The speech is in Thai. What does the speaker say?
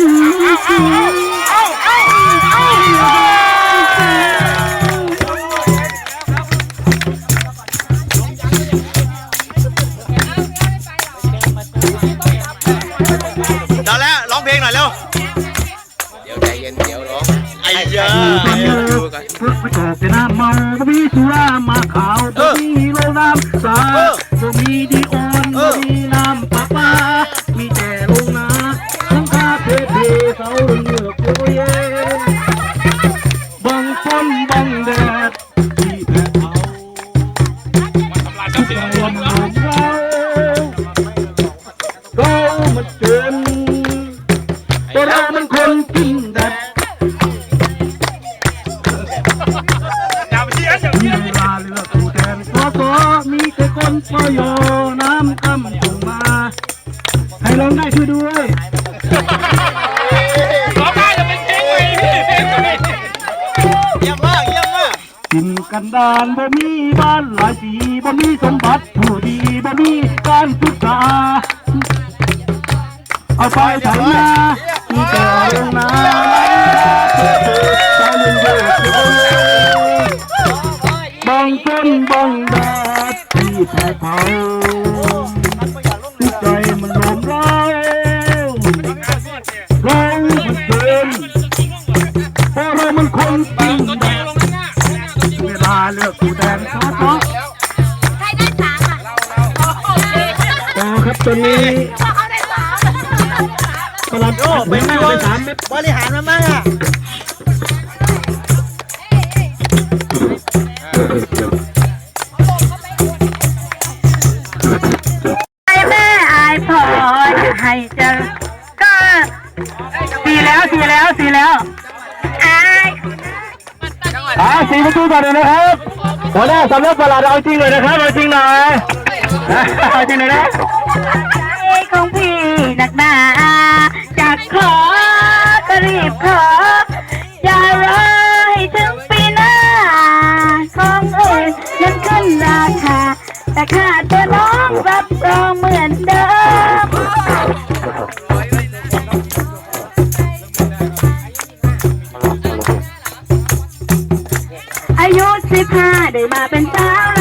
เดี๋ยวแล้วร้องเพลงหน่อยเร็ว เดี๋ยวใจเย็นเดี๋ยวร้องไอ้เยดูกันเพื่อไม่ตกแต่น้ำเมาบ่มีสุรามาขาวบ่มีโลน้ำสาบ่มีดี บังฝนบังแดดที่แผดเผาทุกวันของเราเรามันเกินแต่เรามันคนกินแดดมีเวลาเลือกผู้แทนสอสอมีแค่คนพอโยน้ำคำส่งมา ให้ร้องได้ช่วยด้วย เยี่ยมมากเยี่ยมมากกินกันดานบ่มีบ้านหลายสีบ่มีสมบัติผู้ดีบ่มีการศึกษาเอาไปไถนามีแต่ลงนาเจ้าเงินเยอะบางต้นบางแดดที่แผดเผา มันคนจริงแดดเวลาเลือกผู้แทนสอสอใครได้สามอะต่อครับตัวนี้ประหลัดโอ้ไปหน้าไปสามเม็ดบริหารมามั่งอะแม่อายพอให้เจอก็สีแล้วสีแล้วสีแล้ว อ่าสี่ประตูต่อหนึ่งนะครับหัวหน้าสำนักประหลัดเอาจริงเลยนะครับเอาจริงหน่อยเอาจริงเลยนะใจของพี่หนักหนาจากขอก็รีบขออย่ารอให้ถึงปีหน้าของอื่นนั้นขึ้นราคาแต่ค่าตัวน้องรับรองเหมื สิบห้าได้มาเป็นสาว